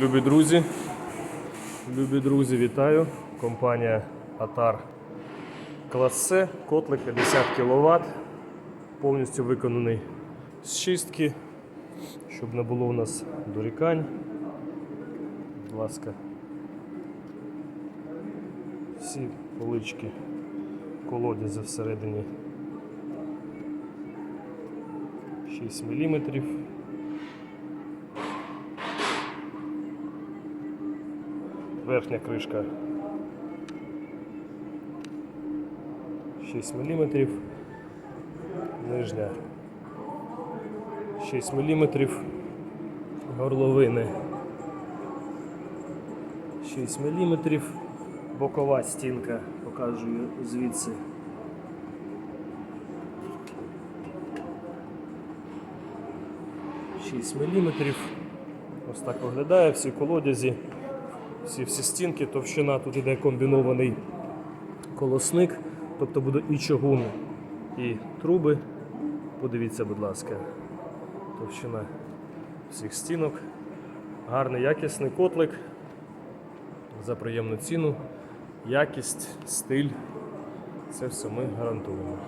Любі друзі, любі друзі, вітаю. Компанія Атар Клас С, котлик 50 кВт, повністю виконаний з чистки, щоб не було у нас дорікань. Будь ласка, всі полички колодязі всередині 6 мм. Верхня кришка. 6 мм, нижня. 6 мм, горловини. 6 мм, бокова стінка, показую звідси. Шість міліметрів. Ось так виглядає всі колодязі всі всі стінки, товщина тут іде комбінований колосник, тобто буде і чугун, і труби. Подивіться, будь ласка, товщина всіх стінок. Гарний якісний котлик за приємну ціну, якість, стиль. Це все ми гарантуємо.